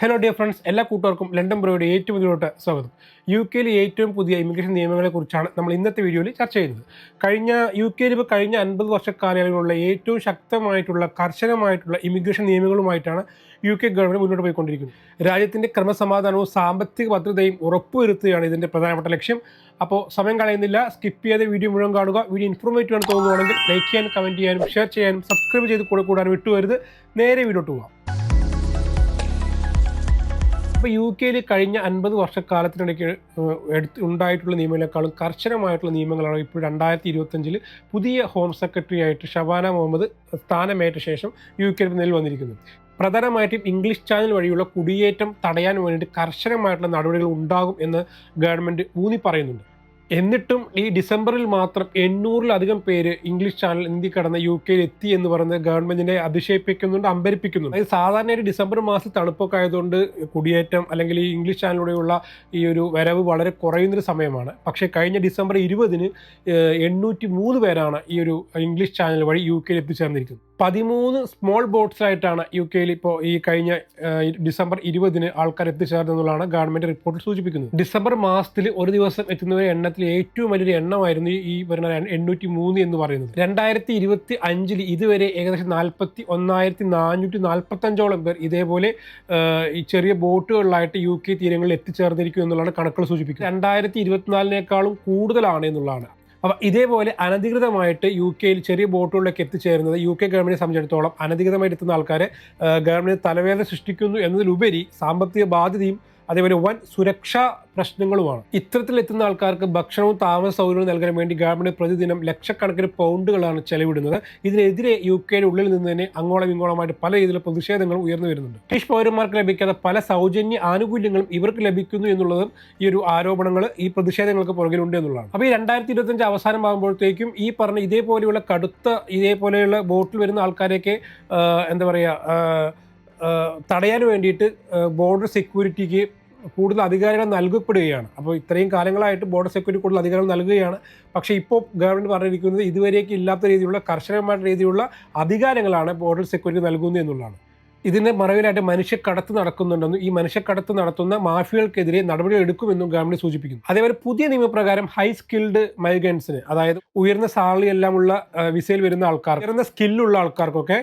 Hello dear friends എല്ലാ കൂട്ടുകാർക്കും London ബ്രോയുടെ ഏറ്റവും ഇതിലോട്ട് സ്വാഗതം. യു കെയിലെ ഏറ്റവും പുതിയ ഇമിഗ്രേഷൻ നിയമങ്ങളെക്കുറിച്ചാണ് നമ്മൾ ഇന്നത്തെ വീഡിയോയിൽ ചർച്ച ചെയ്യുന്നത്. കഴിഞ്ഞ യു കെയിൽ ഇപ്പോൾ കഴിഞ്ഞ അൻപത് വർഷക്കാലയളവിലുള്ള ഏറ്റവും ശക്തമായിട്ടുള്ള കർശനമായിട്ടുള്ള ഇമിഗ്രേഷൻ നിയമങ്ങളുമായിട്ടാണ് യു കെ ഗവൺമെന്റ് മുന്നോട്ട് പോയിക്കൊണ്ടിരിക്കുന്നത്. രാജ്യത്തിന്റെ ക്രമസമാധാനവും സാമ്പത്തിക ഭദ്രതയും ഉറപ്പുവരുത്തുകയാണ് ഇതിന്റെ പ്രധാനപ്പെട്ട ലക്ഷ്യം. അപ്പോൾ സമയം കളയുന്നില്ല. സ്കിപ്പ് ചെയ്യാതെ വീഡിയോ മുഴുവൻ കാണുക. വീഡിയോ ഇൻഫോർമേറ്റീവ് ആണ് തോന്നുകയാണെങ്കിൽ ലൈക്ക് ചെയ്യാനും കമന്റ് ചെയ്യാനും ഷെയർ ചെയ്യാനും സബ്സ്ക്രൈബ് ചെയ്ത് കൂടെ കൂടാനും വിട്ടുവരുത്. നേരെ വീഡിയോട്ട് പോകാം അപ്പോൾ യു കെയിൽ കഴിഞ്ഞ അൻപത് വർഷക്കാലത്തിനിടയ്ക്ക് എടുത്ത് ഉണ്ടായിട്ടുള്ള നിയമങ്ങളെക്കാളും കർശനമായിട്ടുള്ള നിയമങ്ങളാണ് ഇപ്പോൾ രണ്ടായിരത്തി ഇരുപത്തഞ്ചിൽ പുതിയ ഹോം സെക്രട്ടറി ആയിട്ട് ഷബാന മുഹമ്മദ് സ്ഥാനമേറ്റ ശേഷം യു കെ നിലയിൽ വന്നിരിക്കുന്നത്. പ്രധാനമായിട്ടും ഇംഗ്ലീഷ് ചാനൽ വഴിയുള്ള കുടിയേറ്റം തടയാൻ വേണ്ടിയിട്ട് കർശനമായിട്ടുള്ള നടപടികൾ ഉണ്ടാകും എന്ന് ഗവൺമെന്റ് ഊന്നി പറയുന്നുണ്ട് എന്നിട്ടും ഈ ഡിസംബറിൽ മാത്രം എണ്ണൂറിലധികം പേര് ഇംഗ്ലീഷ് ചാനൽ ഇന്ത്യ കടന്ന് യു കെയിൽ എത്തി എന്ന് പറയുന്നത് ഗവൺമെന്റിനെ അതിശയിപ്പിക്കുന്നുണ്ട് അമ്പരിപ്പിക്കുന്നുണ്ട്. അതായത് സാധാരണ ഒരു ഡിസംബർ മാസം തണുപ്പൊക്കെ ആയതുകൊണ്ട് കുടിയേറ്റം അല്ലെങ്കിൽ ഈ ഇംഗ്ലീഷ് ചാനലിലൂടെയുള്ള ഈ ഒരു വരവ് വളരെ കുറയുന്നൊരു സമയമാണ്. പക്ഷേ കഴിഞ്ഞ ഡിസംബർ ഇരുപതിന് എണ്ണൂറ്റി മൂന്ന് പേരാണ് ഈ ഒരു ഇംഗ്ലീഷ് ചാനൽ വഴി യു കെയിൽ എത്തിച്ചേർന്നിരിക്കുന്നത് പതിമൂന്ന് സ്മോൾ ബോട്ട്സായിട്ടാണ് യു കെയിൽ ഇപ്പോൾ ഈ കഴിഞ്ഞ ഡിസംബർ ഇരുപതിന് ആൾക്കാർ എത്തിച്ചേർന്നെന്നുള്ളതാണ് ഗവൺമെന്റ് റിപ്പോർട്ട് സൂചിപ്പിക്കുന്നത്. ഡിസംബർ മാസത്തിൽ ഒരു ദിവസം എത്തുന്നവരെ എണ്ണത്തിൽ ഏറ്റവും വലിയൊരു എണ്ണമായിരുന്നു ഈ വരുന്ന എണ്ണൂറ്റി മൂന്ന് എന്ന് പറയുന്നത്. രണ്ടായിരത്തി ഇരുപത്തി അഞ്ചിൽ ഇതുവരെ ഏകദേശം നാൽപ്പത്തി ഒന്നായിരത്തി നാനൂറ്റി നാൽപ്പത്തഞ്ചോളം പേർ ഇതേപോലെ ഈ ചെറിയ ബോട്ടുകളിലായിട്ട് യു കെ തീരങ്ങളിൽ എത്തിച്ചേർന്നിരിക്കും എന്നുള്ളതാണ് കണക്കുകൾ സൂചിപ്പിക്കുന്നത്. രണ്ടായിരത്തി ഇരുപത്തിനാലിനേക്കാളും കൂടുതലാണ് എന്നുള്ളതാണ്. അപ്പോൾ ഇതേപോലെ അനധികൃതമായിട്ട് യു കെയിൽ ചെറിയ ബോട്ടുകളിലേക്ക് എത്തിച്ചേരുന്നത് യു കെ ഗവൺമെന്റ് സംബന്ധിച്ചിടത്തോളം അനധികൃതമായിട്ട് എത്തുന്ന ആൾക്കാരെ ഗവൺമെന്റ് തലവേദന സൃഷ്ടിക്കുന്നു എന്നതിലുപരി സാമ്പത്തിക ബാധ്യതയും അതേപോലെ വൻ സുരക്ഷാ പ്രശ്നങ്ങളുമാണ്. ഇത്തരത്തിലെത്തുന്ന ആൾക്കാർക്ക് ഭക്ഷണവും താമസ സൗകര്യവും നൽകാൻ വേണ്ടി ഗവൺമെന്റ് പ്രതിദിനം ലക്ഷക്കണക്കിന് പൗണ്ടുകളാണ് ചെലവിടുന്നത്. ഇതിനെതിരെ യു കെയുടെ ഉള്ളിൽ നിന്ന് തന്നെ അങ്ങോളം ഇങ്ങോളമായിട്ട് പല രീതിയിലുള്ള പ്രതിഷേധങ്ങൾ ഉയർന്നു വരുന്നുണ്ട്. ബ്രിട്ടീഷ് പൗരന്മാർക്ക് ലഭിക്കാത്ത പല സൗജന്യ ആനുകൂല്യങ്ങളും ഇവർക്ക് ലഭിക്കുന്നു എന്നുള്ളതും ഈ ഒരു ആരോപണങ്ങൾ ഈ പ്രതിഷേധങ്ങൾക്ക് പുറകിലുണ്ട് എന്നുള്ളതാണ്. അപ്പോൾ ഈ രണ്ടായിരത്തി ഇരുപത്തഞ്ച് അവസാനമാകുമ്പോഴത്തേക്കും ഈ പറഞ്ഞ ഇതേപോലെയുള്ള കടുത്ത ഇതേപോലെയുള്ള ബോട്ടിൽ വരുന്ന ആൾക്കാരെയൊക്കെ എന്താ പറയുക തടയാൻ വേണ്ടിയിട്ട് ബോർഡർ സെക്യൂരിറ്റിക്ക് കൂടുതൽ അധികാരങ്ങൾ നൽകപ്പെടുകയാണ്. അപ്പോൾ ഇത്രയും കാലങ്ങളായിട്ട് ബോർഡർ സെക്യൂരിറ്റി കൂടുതൽ അധികാരങ്ങൾ നൽകുകയാണ്. പക്ഷേ ഇപ്പോൾ ഗവൺമെന്റ് പറഞ്ഞിരിക്കുന്നത് ഇതുവരേക്ക് ഇല്ലാത്ത രീതിയിലുള്ള കർശനമായ രീതിയിലുള്ള അധികാരങ്ങളാണ് ബോർഡർ സെക്യൂരിറ്റി നൽകുന്നത് എന്നുള്ളതാണ്. ഇതിന് മറവിലായിട്ട് മനുഷ്യക്കടത്ത് നടക്കുന്നുണ്ടെന്നും ഈ മനുഷ്യക്കടത്ത് നടത്തുന്ന മാഫിയകൾക്കെതിരെ നടപടികൾ എടുക്കുമെന്നും ഗവൺമെന്റ് സൂചിപ്പിക്കുന്നു. അതേപോലെ പുതിയ നിയമപ്രകാരം ഹൈ സ്കിൽഡ് മൈഗ്രൻസിന് അതായത് ഉയർന്ന സാലറി എല്ലാമുള്ള വിസയിൽ വരുന്ന ആൾക്കാർ ഉയർന്ന സ്കില്ലുള്ള ആൾക്കാർക്കൊക്കെ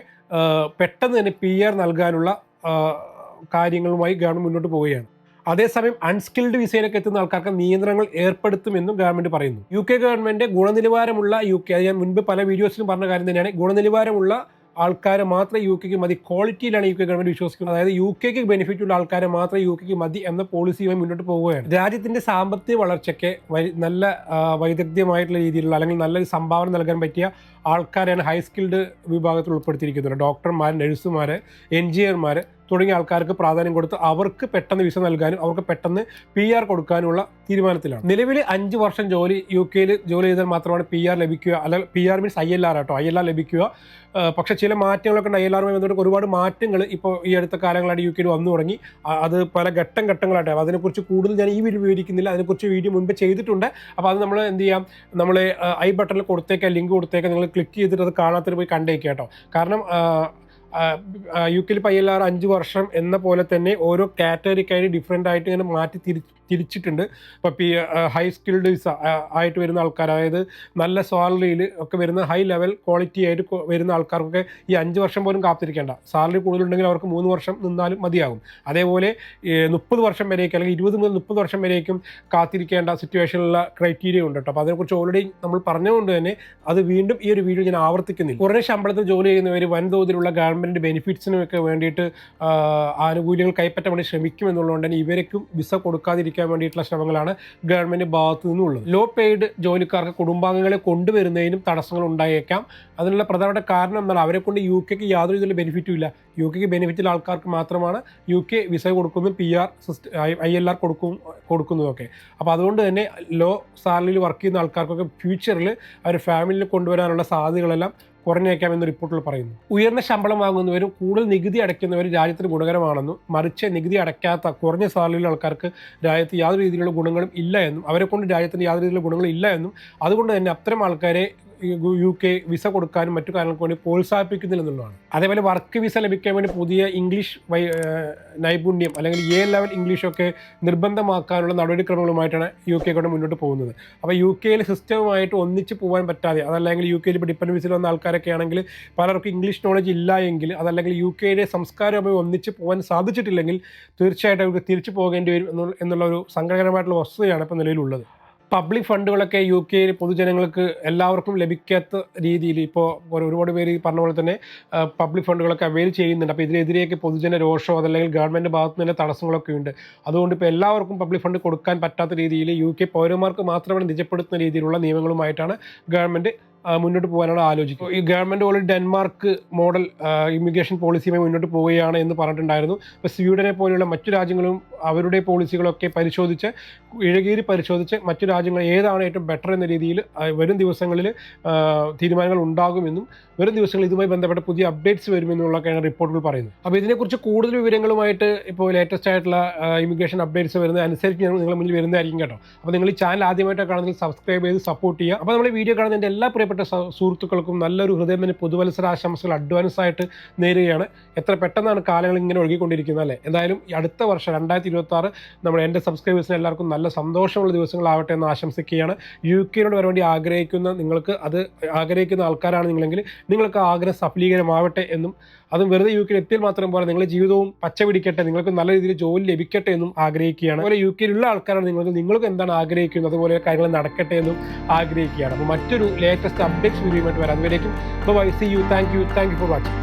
പെട്ടെന്ന് തന്നെ പി ആർ നൽകാനുള്ള കാര്യങ്ങളുമായി ഗവൺമെന്റ് മുന്നോട്ട് പോവുകയാണ്. അതേസമയം അൺസ്കിൽഡ് വിസയിലേക്ക് എത്തുന്ന ആൾക്കാർക്ക് നിയന്ത്രണങ്ങൾ ഏർപ്പെടുത്തുമെന്നും ഗവൺമെന്റ് പറയുന്നു. യു കെ ഗവൺമെന്റ് ഗുണനിലവാരമുള്ള യു കെ അത് ഞാൻ മുൻപ് പല വീഡിയോസിലും പറഞ്ഞ കാര്യം തന്നെയാണ്. ഗുണനിലവാരമുള്ള ആൾക്കാരെ മാത്രം യു കെക്ക് മതി. ക്വാളിറ്റിയിലാണ് യു കെ ഗവൺമെന്റ് വിശ്വസിക്കുന്നത്. അതായത് യു കെക്ക് ബെനിഫിറ്റ് ഉള്ള ആൾക്കാരെ മാത്രം യു കെക്ക് മതി എന്ന പോളിസിയുമായി മുന്നോട്ട് പോവുകയാണ്. രാജ്യത്തിന്റെ സാമ്പത്തിക വളർച്ചയ്ക്ക് നല്ല വൈദഗ്ധ്യമായിട്ടുള്ള രീതിയിലുള്ള അല്ലെങ്കിൽ നല്ലൊരു സംഭാവന നൽകാൻ പറ്റിയ ആൾക്കാരെയാണ് ഹൈ സ്കിൽഡ് വിഭാഗത്തിൽ ഉൾപ്പെടുത്തിയിരിക്കുന്നത്. ഡോക്ടർമാർ നഴ്സുമാർ എഞ്ചിനീയർമാർ തുടങ്ങിയ ആൾക്കാർക്ക് പ്രാധാന്യം കൊടുത്ത് അവർക്ക് പെട്ടെന്ന് വിസ നൽകാനും അവർക്ക് പെട്ടെന്ന് പി ആർ കൊടുക്കാനുള്ള തീരുമാനത്തിലാണ്. നിലവിൽ അഞ്ച് വർഷം ജോലി യു കെയിൽ ജോലി ചെയ്താൽ മാത്രമാണ് പി ആർ ലഭിക്കുക. അല്ല P R means I L R ആട്ടോ. ഐ എൽ ആർ ലഭിക്കുക. പക്ഷേ ചില മാറ്റങ്ങളൊക്കെ ഉണ്ട് ഐ എൽ ആറുമായി ബന്ധപ്പെട്ട് ഒരുപാട് മാറ്റങ്ങൾ ഇപ്പോൾ ഈ അടുത്ത കാലങ്ങളായിട്ട് യു കെയിൽ വന്നു തുടങ്ങി. അത് പല ഘട്ടം ഘട്ടങ്ങളായിട്ട്. അതിനെക്കുറിച്ച് കൂടുതൽ ഞാൻ ഈ വീഡിയോ വിവരിക്കുന്നില്ല. അതിനെക്കുറിച്ച് വീഡിയോ മുൻപ് ചെയ്തിട്ടുണ്ട്. അപ്പോൾ അത് നമ്മൾ എന്ത് ചെയ്യാം? നമ്മൾ ഐ ബട്ടണിൽ കൊടുത്തേക്കാം ലിങ്ക് കൊടുത്തേക്കാം. നിങ്ങൾ ക്ലിക്ക് ചെയ്തിട്ട് അത് കാണാത്തൊരു പോയി കണ്ടേക്കുക കേട്ടോ. കാരണം യു കെയിൽ ഐ എൽ ആർ അഞ്ച് വർഷം എന്ന പോലെ തന്നെ ഓരോ കാറ്റഗറിക്കായി ഡിഫറെന്റ് ആയിട്ട് ഇങ്ങനെ മാറ്റി തിരി തിരിച്ചിട്ടുണ്ട്. ഇപ്പോൾ പി ഹൈ സ്കിൽഡ് വിസ ആയിട്ട് വരുന്ന ആൾക്കാർ അതായത് നല്ല സാലറിയിൽ ഒക്കെ വരുന്ന ഹൈ ലെവൽ ക്വാളിറ്റി ആയിട്ട് വരുന്ന ആൾക്കാർക്കൊക്കെ ഈ അഞ്ച് വർഷം പോലും കാത്തിരിക്കേണ്ട. സാലറി കൂടുതലുണ്ടെങ്കിൽ അവർക്ക് മൂന്ന് വർഷം നിന്നാലും മതിയാകും. അതേപോലെ മുപ്പത് വർഷം വരേക്കും അല്ലെങ്കിൽ ഇരുപത് മുതൽ മുപ്പത് വർഷം വരേക്കും കാത്തിരിക്കേണ്ട സിറ്റുവേഷനിലുള്ള ക്രൈറ്റീരിയ ഉണ്ട് കേട്ടോ. അപ്പോൾ അതിനെക്കുറിച്ച് ഓൾറെഡി നമ്മൾ പറഞ്ഞുകൊണ്ട് തന്നെ അത് വീണ്ടും ഈ ഒരു വീഡിയോ ഞാൻ ആവർത്തിക്കുന്നില്ല. കുറേ ശമ്പളത്തിൽ ജോലി ചെയ്യുന്നവർ വൻതോതിലുള്ള ഗവൺമെന്റ് ബെനിഫിറ്റ്സിനും ഒക്കെ വേണ്ടിയിട്ട് ആനുകൂല്യങ്ങൾ കൈപ്പറ്റാൻ വേണ്ടി ശ്രമിക്കും എന്നുള്ളതുകൊണ്ട് തന്നെ ഇവർക്കും വിസ കൊടുക്കാതിരിക്കാൻ വേണ്ടിയിട്ടുള്ള ശ്രമങ്ങളാണ് ഗവൺമെന്റ് ഭാഗത്തു നിന്നുള്ളത്. ലോ പെയ്ഡ് ജോലിക്കാർക്ക് കുടുംബാംഗങ്ങളെ കൊണ്ടുവരുന്നതിനും തടസ്സങ്ങൾ ഉണ്ടായേക്കാം. അതിനുള്ള പ്രധാനപ്പെട്ട കാരണം എന്നാൽ അവരെ കൊണ്ട് യു കെക്ക് യാതൊരു ഇതിലും ബെനിഫിറ്റും ഇല്ല. യു കെക്ക് ബെനിഫിറ്റുള്ള ആൾക്കാർക്ക് മാത്രമാണ് യു കെ വിസ കൊടുക്കുന്നു P R I L R കൊടുക്കും കൊടുക്കുന്നതൊക്കെ അപ്പോൾ അതുകൊണ്ട് തന്നെ ലോ സാലറിയിൽ വർക്ക് ചെയ്യുന്ന ആൾക്കാർക്കൊക്കെ ഫ്യൂച്ചറിൽ അവർ ഫാമിലിയിൽ കൊണ്ടുവരാനുള്ള സാധ്യതകളെല്ലാം കുറഞ്ഞേക്കാമെന്ന് റിപ്പോർട്ടിൽ പറയുന്നു. ഉയർന്ന ശമ്പളം വാങ്ങുന്നവരും കൂടുതൽ നികുതി അടയ്ക്കുന്നവരും രാജ്യത്തിന് ഗുണകരമാണെന്നും മറിച്ച് നികുതി അടയ്ക്കാത്ത കുറഞ്ഞ സാലറിയിലുള്ള ആൾക്കാർക്ക് രാജ്യത്ത് യാതൊരു രീതിയിലുള്ള ഗുണങ്ങളും ഇല്ല എന്നും അവരെ കൊണ്ട് രാജ്യത്തിന് യാതൊരു രീതിയിലുള്ള ഗുണങ്ങളും ഇല്ല എന്നും അതുകൊണ്ട് തന്നെ അത്തരം ആൾക്കാരെ യു കെ വിസ കൊടുക്കാനും മറ്റു കാര്യങ്ങൾക്ക് വേണ്ടി പ്രോത്സാഹിപ്പിക്കുന്നില്ലെന്നുള്ളതാണ്. അതേപോലെ വർക്ക് വിസ ലഭിക്കാൻ വേണ്ടി പുതിയ ഇംഗ്ലീഷ് നൈപുണ്യം അല്ലെങ്കിൽ എ ലെവൽ ഇംഗ്ലീഷൊക്കെ നിർബന്ധമാക്കാനുള്ള നടപടിക്രമങ്ങളുമായിട്ടാണ് യു കെ കൊണ്ട് മുന്നോട്ട് പോകുന്നത്. അപ്പോൾ യു കെയിൽ സിസ്റ്റവുമായിട്ട് ഒന്നിച്ച് പോകാൻ പറ്റാതെ അതല്ലെങ്കിൽ യു കെയിൽ ഇപ്പോൾ ഡിപ്പെൻഡ് വിസയിൽ വന്ന ആൾക്കാരൊക്കെ ആണെങ്കിൽ പലർക്കും ഇംഗ്ലീഷ് നോളജ് ഇല്ല എങ്കിൽ അതല്ലെങ്കിൽ യു കെയുടെ സംസ്കാരവുമായി ഒന്നിച്ച് പോകാൻ സാധിച്ചിട്ടില്ലെങ്കിൽ തീർച്ചയായിട്ടും അവർക്ക് തിരിച്ചു പോകേണ്ടി വരും എന്നുള്ള ഒരു സങ്കടകരമായിട്ടുള്ള വസ്തുതയാണ് ഇപ്പോൾ നിലവിലുള്ളത്. പബ്ലിക് ഫണ്ടുകളൊക്കെ യു കെയിൽ പൊതുജനങ്ങൾക്ക് എല്ലാവർക്കും ലഭിക്കാത്ത രീതിയിൽ ഇപ്പോൾ ഒരുപാട് പേര് ഈ പറഞ്ഞ പോലെ തന്നെ പബ്ലിക് ഫണ്ടുകളൊക്കെ അവൈൽ ചെയ്യുന്നുണ്ട്. അപ്പോൾ ഇതിനെതിരെയൊക്കെ പൊതുജന രോഷോ അതല്ലെങ്കിൽ ഗവൺമെന്റ് ഭാഗത്തു നിന്ന് തടസ്സങ്ങളൊക്കെ ഉണ്ട്. അതുകൊണ്ട് ഇപ്പോൾ എല്ലാവർക്കും പബ്ലിക് ഫണ്ട് കൊടുക്കാൻ പറ്റാത്ത രീതിയിൽ യു കെ പൗരന്മാർക്ക് മാത്രമേ നിജപ്പെടുത്തുന്ന രീതിയിലുള്ള നിയമങ്ങളുമായിട്ടാണ് ഗവൺമെന്റ് മുന്നോട്ട് പോകാനാണ് ആലോചിക്കുന്നത് ഈ government already Denmark model immigration പോളിസിയുമായി മുന്നോട്ട് പോവുകയാണ് എന്ന് പറഞ്ഞിട്ടുണ്ടായിരുന്നു. ഇപ്പോൾ സ്വീഡനെ പോലെയുള്ള മറ്റു രാജ്യങ്ങളും അവരുടെ പോളിസികളൊക്കെ പരിശോധിച്ച് ഇഴകീരി പരിശോധിച്ച് മറ്റു രാജ്യങ്ങൾ ഏതാണ് ഏറ്റവും ബെറ്റർ എന്ന രീതിയിൽ വരും ദിവസങ്ങളിൽ തീരുമാനങ്ങൾ ഉണ്ടാകുമെന്നും വരും ദിവസങ്ങളിൽ ഇതുമായി ബന്ധപ്പെട്ട പുതിയ അപ്ഡേറ്റ്സ് വരുമെന്നുള്ളതൊക്കെയാണ് റിപ്പോർട്ടുകൾ പറയുന്നത്. അപ്പോൾ ഇതിനെക്കുറിച്ച് കൂടുതൽ വിവരങ്ങളുമായിട്ട് ഇപ്പോൾ ലേറ്റസ്റ്റ് ആയിട്ടുള്ള ഇമിഗ്രേഷൻ അപ്ഡേറ്റ്സ് വരുന്നത് അനുസരിച്ച് നിങ്ങളുടെ മുന്നിൽ വരുന്നതായിരിക്കും കേട്ടോ. അപ്പോൾ നിങ്ങൾ ഈ ചാനൽ ആദ്യമായിട്ടാണ് കാണുന്നെങ്കിൽ സബ്സ്ക്രൈബ് ചെയ്ത് സപ്പോർട്ട് ചെയ്യുക. അപ്പോൾ നമ്മൾ വീഡിയോ കാണുന്ന എന്റെ എല്ലാ പ്രിയപ്പെട്ട സ- സുഹൃത്തുക്കൾക്കും നല്ലൊരു ഹൃദയത്തിന് പുതുവത്സരാശംസകൾ അഡ്വാൻസ് ആയിട്ട് നേരുകയാണ്. എത്ര പെട്ടെന്നാണ് കാലങ്ങൾ ഇങ്ങനെ ഒഴുകിക്കൊണ്ടിരിക്കുന്നത് അല്ലേ? എന്തായാലും അടുത്ത വർഷം രണ്ടായിരത്തി ഇരുപത്തി ആറ് നമ്മുടെ എന്റെ സബ്സ്ക്രൈബേഴ്സിന് എല്ലാവർക്കും നല്ല സന്തോഷമുള്ള ദിവസങ്ങളാവട്ടെ എന്ന് ആശംസിക്കുകയാണ്. യു കെയിലോട് വരാൻ വേണ്ടി ആഗ്രഹിക്കുന്ന നിങ്ങൾക്ക് അത് ആഗ്രഹിക്കുന്ന ആൾക്കാരാണ് നിങ്ങളെങ്കിൽ നിങ്ങൾക്ക് ആഗ്രഹം സഫലീകരമാവട്ടെ എന്നും അതും വെറുതെ യു കെയിൽ എത്തിയാൽ മാത്രം പോലെ നിങ്ങളുടെ ജീവിതവും പച്ച പിടിക്കട്ടെ. നിങ്ങൾക്ക് നല്ല രീതിയിൽ ജോലി ലഭിക്കട്ടെ എന്നും ആഗ്രഹിക്കുകയാണ്. അതുപോലെ യു കെയിലുള്ള ആൾക്കാരാണ് നിങ്ങൾക്ക് നിങ്ങൾക്ക് എന്താണ് ആഗ്രഹിക്കുന്നത്? അതുപോലെ കാര്യങ്ങൾ നടക്കട്ടെ എന്നും ആഗ്രഹിക്കുകയാണ്. അപ്പോൾ മറ്റൊരു ലേറ്റസ്റ്റ് അപ്ഡേറ്റ്സ് വീഡിയോയുമായിട്ട് വരാം. അതുവരേക്കും bye see you thank you thank you for watching